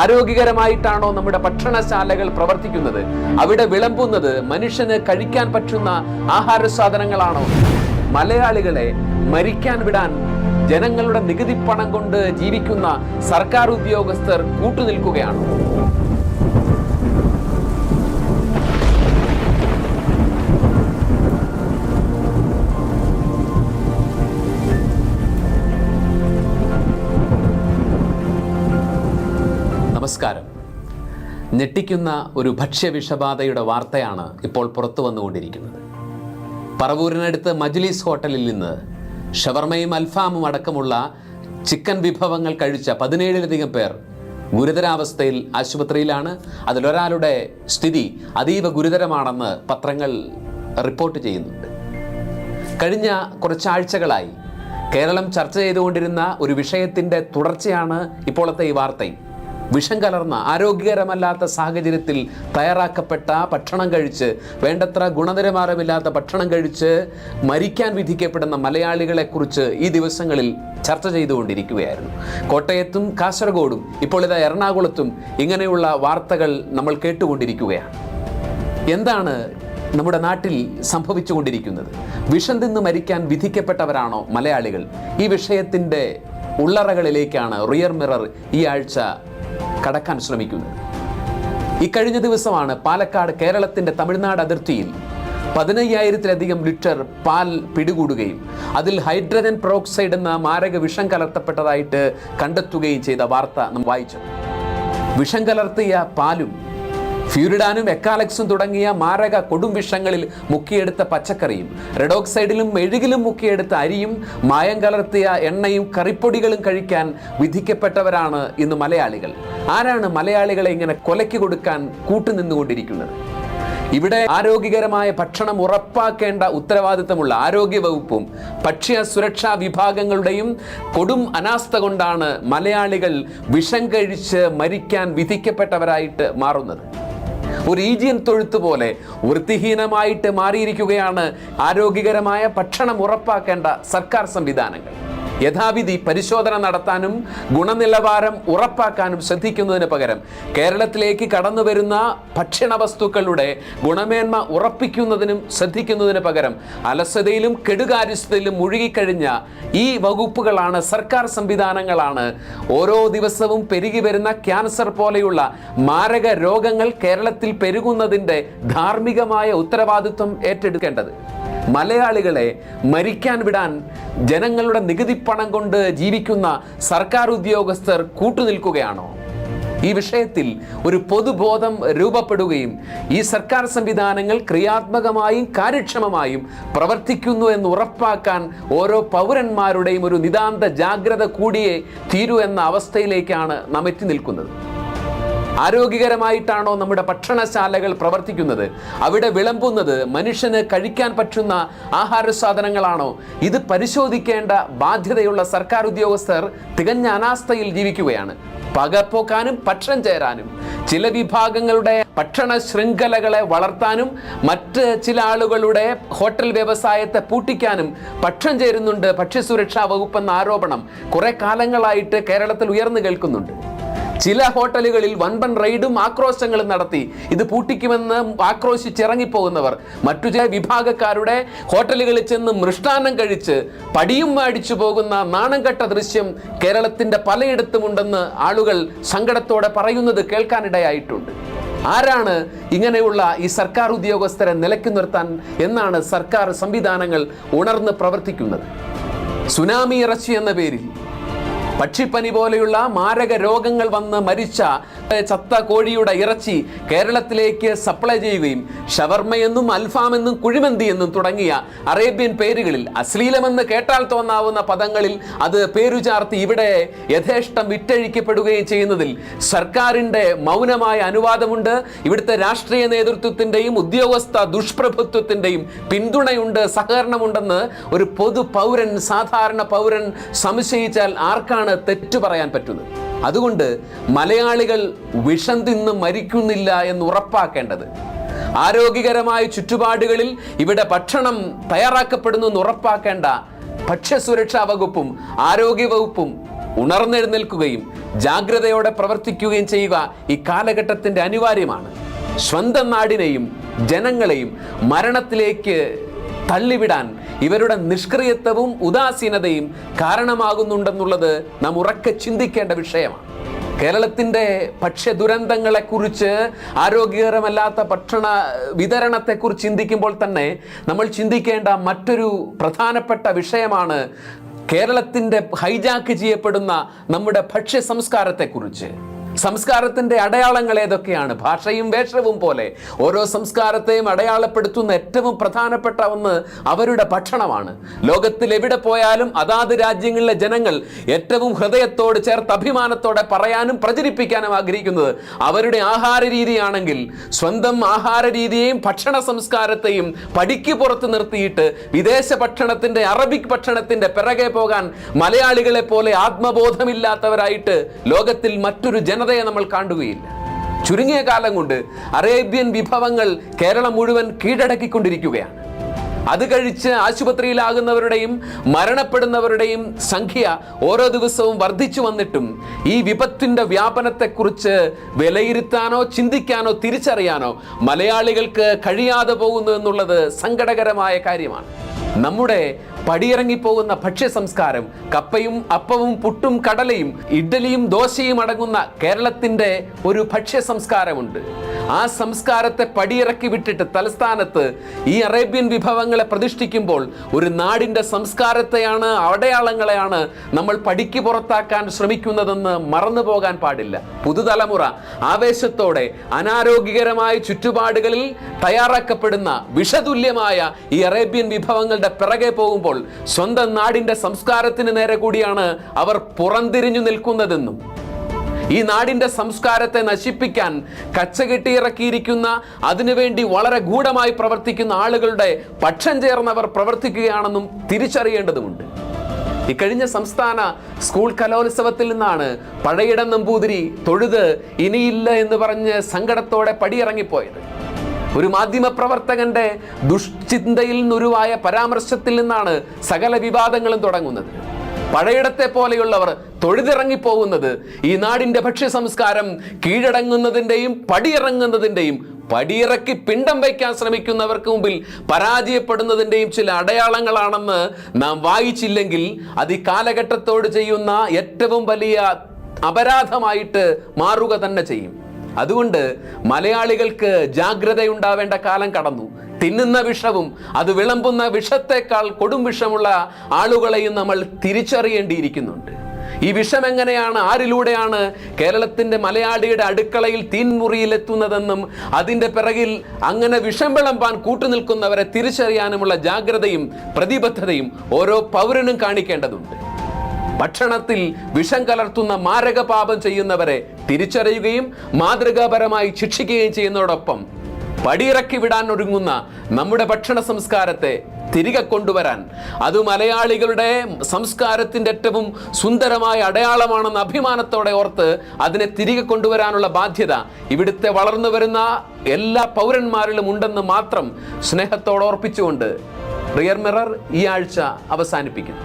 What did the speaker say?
ആരോഗ്യകരമായിട്ടാണോ നമ്മുടെ ഭക്ഷണശാലകൾ പ്രവർത്തിക്കുന്നത്? അവിടെ വിളമ്പുന്നത് മനുഷ്യന് കഴിക്കാൻ പറ്റുന്ന ആഹാര സാധനങ്ങളാണോ? മലയാളികളെ മരിക്കാൻ വിടാൻ ജനങ്ങളുടെ നികുതി പണം കൊണ്ട് ജീവിക്കുന്ന സർക്കാർ ഉദ്യോഗസ്ഥർ കൂട്ടുനിൽക്കുകയാണോ? ഞെട്ടിക്കുന്ന ഒരു ഭക്ഷ്യവിഷബാധയുടെ വാർത്തയാണ് ഇപ്പോൾ പുറത്തു വന്നുകൊണ്ടിരിക്കുന്നത്. പറവൂരിനടുത്ത് മജ്ലിസ് ഹോട്ടലിൽ നിന്ന് ഷവർമയും അൽഫാമും അടക്കമുള്ള ചിക്കൻ വിഭവങ്ങൾ കഴിച്ച പതിനേഴിലധികം പേർ ഗുരുതരാവസ്ഥയിൽ ആശുപത്രിയിലാണ്. അതിലൊരാളുടെ സ്ഥിതി അതീവ ഗുരുതരമാണെന്ന് പത്രങ്ങൾ റിപ്പോർട്ട് ചെയ്യുന്നുണ്ട്. കഴിഞ്ഞ കുറച്ചാഴ്ചകളായി കേരളം ചർച്ച ചെയ്തുകൊണ്ടിരുന്ന ഒരു വിഷയത്തിന്റെ തുടർച്ചയാണ് ഇപ്പോഴത്തെ ഈ വാർത്തയും. വിഷം കലർന്ന ആരോഗ്യകരമല്ലാത്ത സാഹചര്യത്തിൽ തയ്യാറാക്കപ്പെട്ട ഭക്ഷണം കഴിച്ച് വേണ്ടത്ര ഗുണനിലവാരമില്ലാത്ത ഭക്ഷണം കഴിച്ച് മരിക്കാൻ വിധിക്കപ്പെടുന്ന മലയാളികളെക്കുറിച്ച് ഈ ദിവസങ്ങളിൽ ചർച്ച ചെയ്തുകൊണ്ടിരിക്കുകയായിരുന്നു. കോട്ടയത്തും കാസർഗോഡും ഇപ്പോൾ ഇതാ എറണാകുളത്തും ഇങ്ങനെയുള്ള വാർത്തകൾ നമ്മൾ കേട്ടുകൊണ്ടിരിക്കുകയാണ്. എന്താണ് നമ്മുടെ നാട്ടിൽ സംഭവിച്ചുകൊണ്ടിരിക്കുന്നത്? വിഷം തിന്ന് മരിക്കാൻ വിധിക്കപ്പെട്ടവരാണോ മലയാളികൾ? ഈ വിഷയത്തിന്റെ ഉള്ളറകളിലേക്കാണ് റിയർ മിറർ ഈ ആഴ്ച കടക്കാൻ ശ്രമിക്കുന്നത് ഇക്കഴിഞ്ഞ ദിവസമാണ് പാലക്കാട് കേരളത്തിന്റെ തമിഴ്നാട് അതിർത്തിയിൽ പതിനയ്യായിരത്തിലധികം ലിറ്റർ പാൽ പിടികൂടുകയും അതിൽ ഹൈഡ്രജൻ പെറോക്സൈഡ് എന്ന മാരക വിഷം കലർത്തപ്പെട്ടതായിട്ട് കണ്ടെത്തുകയും ചെയ്ത വാർത്ത നാം വായിച്ചു വിഷം കലർത്തിയ പാലും ഫ്യൂരിഡാനും എക്കാലക്സും തുടങ്ങിയ മാരക കൊടും വിഷങ്ങളിൽ മുക്കിയെടുത്ത പച്ചക്കറിയും റെഡോക്സൈഡിലും മെഴുകിലും മുക്കിയെടുത്ത അരിയും മായം കലർത്തിയ എണ്ണയും കറിപ്പൊടികളും കഴിക്കാൻ വിധിക്കപ്പെട്ടവരാണ് ഇന്ന് മലയാളികൾ. ആരാണ് മലയാളികളെ ഇങ്ങനെ കൊലയ്ക്ക് കൊടുക്കാൻ കൂട്ടുനിന്നുകൊണ്ടിരിക്കുന്നത്? ഇവിടെ ആരോഗ്യകരമായ ഭക്ഷണം ഉറപ്പാക്കേണ്ട ഉത്തരവാദിത്തമുള്ള ആരോഗ്യ വകുപ്പും ഭക്ഷ്യ സുരക്ഷാ വിഭാഗങ്ങളുടെയും കൊടും അനാസ്ഥ കൊണ്ടാണ് മലയാളികൾ വിഷം കഴിച്ച് മരിക്കാൻ വിധിക്കപ്പെട്ടവരായിട്ട് മാറുന്നത്. ഒരു ഈജിയൻ തൊഴുത്ത് പോലെ വൃത്തിഹീനമായിട്ട് മാറിയിരിക്കുകയാണ് ആരോഗ്യകരമായ ഭക്ഷണം ഉറപ്പാക്കേണ്ട സർക്കാർ സംവിധാനങ്ങൾ. യഥാവിധി പരിശോധന നടത്താനും ഗുണനിലവാരം ഉറപ്പാക്കാനും ശ്രദ്ധിക്കുന്നതിന് പകരം കേരളത്തിലേക്ക് കടന്നു വരുന്ന ഭക്ഷണ വസ്തുക്കളുടെ ഗുണമേന്മ ഉറപ്പിക്കുന്നതിനും ശ്രദ്ധിക്കുന്നതിന് പകരം അലസതയിലും കെടുകാര്യസ്ഥതയിലും മുഴുകിക്കഴിഞ്ഞ ഈ വകുപ്പുകളാണ് സർക്കാർ സംവിധാനങ്ങളാണ്. ഓരോ ദിവസവും പെരുകി വരുന്ന ക്യാൻസർ പോലെയുള്ള മാരക രോഗങ്ങൾ കേരളത്തിൽ പെരുകുന്നതിന്റെ ധാർമ്മികമായ ഉത്തരവാദിത്വം ഏറ്റെടുക്കേണ്ടത്. മലയാളികളെ മരിക്കാൻ വിടാൻ ജനങ്ങളുടെ നികുതി പണം കൊണ്ട് ജീവിക്കുന്ന സർക്കാർ ഉദ്യോഗസ്ഥർ കൂട്ടുനിൽക്കുകയാണോ? ഈ വിഷയത്തിൽ ഒരു പൊതുബോധം രൂപപ്പെടുകയും ഈ സർക്കാർ സംവിധാനങ്ങൾ ക്രിയാത്മകമായും കാര്യക്ഷമമായും പ്രവർത്തിക്കുന്നു എന്ന് ഉറപ്പാക്കാൻ ഓരോ പൗരന്മാരുടെയും ഒരു നിതാന്ത ജാഗ്രത കൂടിയേ തീരൂ എന്ന അവസ്ഥയിലേക്കാണ് നാം എത്തി നിൽക്കുന്നത്. ആരോഗ്യകരമായിട്ടാണോ നമ്മുടെ ഭക്ഷണശാലകൾ പ്രവർത്തിക്കുന്നത്? അവിടെ വിളമ്പുന്നത് മനുഷ്യന് കഴിക്കാൻ പറ്റുന്ന ആഹാര സാധനങ്ങളാണോ? ഇത് പരിശോധിക്കേണ്ട ബാധ്യതയുള്ള സർക്കാർ ഉദ്യോഗസ്ഥർ തികഞ്ഞ അനാസ്ഥയിൽ ജീവിക്കുകയാണ്. പകപ്പോക്കാനും പക്ഷം ചേരാനും ചില വിഭാഗങ്ങളുടെ ഭക്ഷണ ശൃംഖലകളെ വളർത്താനും മറ്റ് ചില ആളുകളുടെ ഹോട്ടൽ വ്യവസായത്തെ പൂട്ടിക്കാനും പക്ഷം ചേരുന്നുണ്ട്. ഭക്ഷ്യസുരക്ഷാ വകുപ്പെന്ന ആരോപണം കുറെ കാലങ്ങളായിട്ട് കേരളത്തിൽ ഉയർന്നു കേൾക്കുന്നുണ്ട്. ചില ഹോട്ടലുകളിൽ വൻപൻ റെയ്ഡും ആക്രോശങ്ങളും നടത്തി. ഇത് പൂട്ടിക്കുമെന്ന് ആക്രോശിച്ചിറങ്ങിപ്പോകുന്നവർ. മറ്റു ചില വിഭാഗക്കാരുടെ ഹോട്ടലുകളിൽ ചെന്ന് മൃഷ്ടാന്നം കഴിച്ച് പടിയും മേടിച്ചു പോകുന്ന നാണം കെട്ട ദൃശ്യം കേരളത്തിന്റെ പലയിടത്തുമുണ്ടെന്ന് ആളുകൾ സങ്കടത്തോടെ പറയുന്നത് കേൾക്കാനിടയായിട്ടുണ്ട്. ആരാണ് ഇങ്ങനെയുള്ള ഈ സർക്കാർ ഉദ്യോഗസ്ഥരെ നിലയ്ക്ക് നിർത്താൻ എന്നാണ് സർക്കാർ സംവിധാനങ്ങൾ ഉണർന്ന് പ്രവർത്തിക്കുന്നത്. സുനാമി ഇറച്ചി എന്ന പേരിൽ പക്ഷിപ്പനി പോലെയുള്ള മാരക രോഗങ്ങൾ വന്ന് മരിച്ച ചത്ത കോഴിയുടെ ഇറച്ചി കേരളത്തിലേക്ക് സപ്ലൈ ചെയ്യുകയും ഷവർമ്മയെന്നും അൽഫാമെന്നും കുഴിമന്തി എന്നും തുടങ്ങിയ അറേബ്യൻ പേരുകളിൽ അശ്ലീലമെന്ന് കേട്ടാൽ തോന്നാവുന്ന പദങ്ങളിൽ അത് പേരു ചാർത്തി ഇവിടെ യഥേഷ്ടം വിറ്റഴിക്കപ്പെടുകയും ചെയ്യുന്നതിൽ സർക്കാരിന്റെ മൗനമായ അനുവാദമുണ്ട്. ഇവിടുത്തെ രാഷ്ട്രീയ നേതൃത്വത്തിന്റെയും ഉദ്യോഗസ്ഥ ദുഷ്പ്രഭുത്വത്തിന്റെയും പിന്തുണയുണ്ട് സഹകരണമുണ്ടെന്ന് ഒരു പൊതു പൗരൻ സാധാരണ പൗരൻ സംശയിച്ചാൽ ആർക്കാണ് തെറ്റു പറയാൻ പറ്റുന്നത്? അതുകൊണ്ട് മലയാളികൾ വിഷം തിന്ന് മരിക്കുന്നില്ല എന്ന് ഉറപ്പാക്കേണ്ടത്. ആരോഗ്യകരമായ ചുറ്റുപാടുകളിൽ ഇവിടെ ഭക്ഷണം തയ്യാറാക്കപ്പെടുന്നു എന്ന് ഉറപ്പാക്കേണ്ട ഭക്ഷ്യസുരക്ഷാ വകുപ്പും ആരോഗ്യ വകുപ്പും ഉണർന്നെഴുന്നേൽക്കുകയും ജാഗ്രതയോടെ പ്രവർത്തിക്കുകയും ചെയ്യുക ഈ കാലഘട്ടത്തിന്റെ അനിവാര്യമാണ്. സ്വന്തം നാടിനെയും ജനങ്ങളെയും മരണത്തിലേക്ക് തള്ളിവിടാൻ ഇവരുടെ നിഷ്ക്രിയത്വവും ഉദാസീനതയും കാരണമാകുന്നുണ്ടെന്നുള്ളത് നാം ഉറക്കെ ചിന്തിക്കേണ്ട വിഷയമാണ്. കേരളത്തിന്റെ ഭക്ഷ്യ ദുരന്തങ്ങളെക്കുറിച്ച് ആരോഗ്യകരമല്ലാത്ത ഭക്ഷണ വിതരണത്തെക്കുറിച്ച് ചിന്തിക്കുമ്പോൾ തന്നെ നമ്മൾ ചിന്തിക്കേണ്ട മറ്റൊരു പ്രധാനപ്പെട്ട വിഷയമാണ് കേരളത്തിന്റെ ഹൈജാക്ക് ചെയ്യപ്പെടുന്ന നമ്മുടെ ഭക്ഷ്യ സംസ്കാരത്തെക്കുറിച്ച്. സംസ്കാരത്തിന്റെ അടയാളങ്ങൾ ഏതൊക്കെയാണ്? ഭാഷയും വേഷവും പോലെ ഓരോ സംസ്കാരത്തെയും അടയാളപ്പെടുത്തുന്ന ഏറ്റവും പ്രധാനപ്പെട്ട ഒന്ന് അവരുടെ ഭക്ഷണമാണ്. ലോകത്തിൽ എവിടെ പോയാലും അതാത് രാജ്യങ്ങളിലെ ജനങ്ങൾ ഏറ്റവും ഹൃദയത്തോട് ചേർത്ത് അഭിമാനത്തോടെ പറയാനും പ്രചരിപ്പിക്കാനും ആഗ്രഹിക്കുന്നത് അവരുടെ ആഹാര രീതിയാണെങ്കിൽ സ്വന്തം ആഹാര രീതിയെയും ഭക്ഷണ സംസ്കാരത്തെയും പടിക്ക് പുറത്ത് നിർത്തിയിട്ട് വിദേശ ഭക്ഷണത്തിന്റെ അറബിക് ഭക്ഷണത്തിന്റെ പിറകെ പോകാൻ മലയാളികളെ പോലെ ആത്മബോധമില്ലാത്തവരായിട്ട് ലോകത്തിൽ മറ്റൊരു ജനതയെ നമ്മൾ കാണുകയില്ല. ചുരുങ്ങിയ കാലം കൊണ്ട് അറേബ്യൻ വിഭവങ്ങൾ കേരളം മുഴുവൻ കീഴടക്കിക്കൊണ്ടിരിക്കുകയാണ്. അത് കഴിച്ച് ആശുപത്രിയിലാകുന്നവരുടെയും മരണപ്പെടുന്നവരുടെയും സംഖ്യ ഓരോ ദിവസവും വർദ്ധിച്ചു വന്നിട്ടും ഈ വിപത്തിന്റെ വ്യാപനത്തെക്കുറിച്ച് വിലയിരുത്താനോ ചിന്തിക്കാനോ തിരിച്ചറിയാനോ മലയാളികൾക്ക് കഴിയാതെ പോകുന്നു എന്നുള്ളത് സങ്കടകരമായ കാര്യമാണ്. നമ്മുടെ പടിയിറങ്ങിപ്പോകുന്ന ഭക്ഷ്യ സംസ്കാരം കപ്പയും അപ്പവും പുട്ടും കടലയും ഇഡ്ഡലിയും ദോശയും അടങ്ങുന്ന കേരളത്തിന്റെ ഒരു ഭക്ഷ്യ സംസ്കാരമുണ്ട് ആ സംസ്കാരത്തെ പടിയിറക്കി വിട്ടിട്ട് തലസ്ഥാനത്ത് ഈ അറേബ്യൻ വിഭവങ്ങളെ പ്രതിഷ്ഠിക്കുമ്പോൾ ഒരു നാടിന്റെ സംസ്കാരത്തെയാണ് അടയാളങ്ങളെയാണ് നമ്മൾ പടിക്ക് പുറത്താക്കാൻ ശ്രമിക്കുന്നതെന്ന് മറന്നു പോകാൻ പാടില്ല. പുതുതലമുറ ആവേശത്തോടെ അനാരോഗ്യകരമായ ചുറ്റുപാടുകളിൽ തയ്യാറാക്കപ്പെടുന്ന വിഷതുല്യമായ ഈ അറേബ്യൻ വിഭവങ്ങളുടെ പിറകെ പോകുമ്പോൾ സ്വന്തം നാടിന്റെ സംസ്കാരത്തിന് നേരെ കൂടിയാണ് അവർ പുറംതിരിഞ്ഞു നിൽക്കുന്നതെന്നും ഈ നാടിന്റെ സംസ്കാരത്തെ നശിപ്പിക്കാൻ കച്ചകെട്ടിയിറക്കിയിരിക്കുന്ന അതിനുവേണ്ടി വളരെ ഗൂഢമായി പ്രവർത്തിക്കുന്ന ആളുകളുടെ പക്ഷം ചേർന്നവർ പ്രവർത്തിക്കുകയാണെന്നും തിരിച്ചറിയേണ്ടതുമുണ്ട്. ഇക്കഴിഞ്ഞ സംസ്ഥാന സ്കൂൾ കലോത്സവത്തിൽ നിന്നാണ് പഴയിടം നമ്പൂതിരി തൊഴുത് ഇനിയില്ല എന്ന് പറഞ്ഞ് സങ്കടത്തോടെ പടിയിറങ്ങിപ്പോയത്. ഒരു മാധ്യമ പ്രവർത്തകന്റെ ദുഷ്ചിന്തയിൽ നിന്നുരുവായ പരാമർശത്തിൽ നിന്നാണ് സകല വിവാദങ്ങളും തുടങ്ങുന്നത്. പഴയിടത്തെ പോലെയുള്ളവർ തൊഴുതിറങ്ങിപ്പോകുന്നത് ഈ നാടിന്റെ ഭക്ഷ്യ സംസ്കാരം കീഴടങ്ങുന്നതിന്റെയും പടിയിറങ്ങുന്നതിന്റെയും പടിയിറക്കി പിണ്ടം വയ്ക്കാൻ ശ്രമിക്കുന്നവർക്ക് മുമ്പിൽ പരാജയപ്പെടുന്നതിന്റെയും ചില അടയാളങ്ങളാണെന്ന് നാം വായിച്ചില്ലെങ്കിൽ അത് ഈ കാലഘട്ടത്തോട് ചെയ്യുന്ന ഏറ്റവും വലിയ അപരാധമായിട്ട് മാറുക തന്നെ ചെയ്യും. അതുകൊണ്ട് മലയാളികൾക്ക് ജാഗ്രതയുണ്ടാവേണ്ട കാലം കടന്നു. തിന്നുന്ന വിഷവും അത് വിളമ്പുന്ന വിഷത്തേക്കാൾ കൊടും വിഷമുള്ള ആളുകളെയും നമ്മൾ തിരിച്ചറിയേണ്ടിയിരിക്കുന്നുണ്ട്. ഈ വിഷം എങ്ങനെയാണ് ആരിലൂടെയാണ് കേരളത്തിന്റെ മലയാളിയുടെ അടുക്കളയിൽ തീൻമുറിയിലെത്തുന്നതെന്നും അതിന്റെ പിറകിൽ അങ്ങനെ വിഷം വിളമ്പാൻ കൂട്ടുനിൽക്കുന്നവരെ തിരിച്ചറിയാനുമുള്ള ജാഗ്രതയും പ്രതിബദ്ധതയും ഓരോ പൗരനും കാണിക്കേണ്ടതുണ്ട്. ഭക്ഷണത്തിൽ വിഷം കലർത്തുന്ന മാരക പാപം ചെയ്യുന്നവരെ തിരിച്ചറിയുകയും മാതൃകാപരമായി ശിക്ഷിക്കുകയും ചെയ്യുന്നതോടൊപ്പം പടിയിറക്കി വിടാൻ ഒരുങ്ങുന്ന നമ്മുടെ ഭക്ഷണ സംസ്കാരത്തെ തിരികെ കൊണ്ടുവരാൻ. അത് മലയാളികളുടെ സംസ്കാരത്തിന്റെ ഏറ്റവും സുന്ദരമായ അടയാളമാണെന്ന് അഭിമാനത്തോടെ ഓർത്ത് അതിനെ തിരികെ കൊണ്ടുവരാനുള്ള ബാധ്യത ഇവിടുത്തെ വളർന്നു വരുന്ന എല്ലാ പൗരന്മാരിലും ഉണ്ടെന്ന് മാത്രം സ്നേഹത്തോടെ ഓർപ്പിച്ചുകൊണ്ട് റിയർ മിറർ ഈ ആഴ്ച അവസാനിപ്പിക്കുന്നു.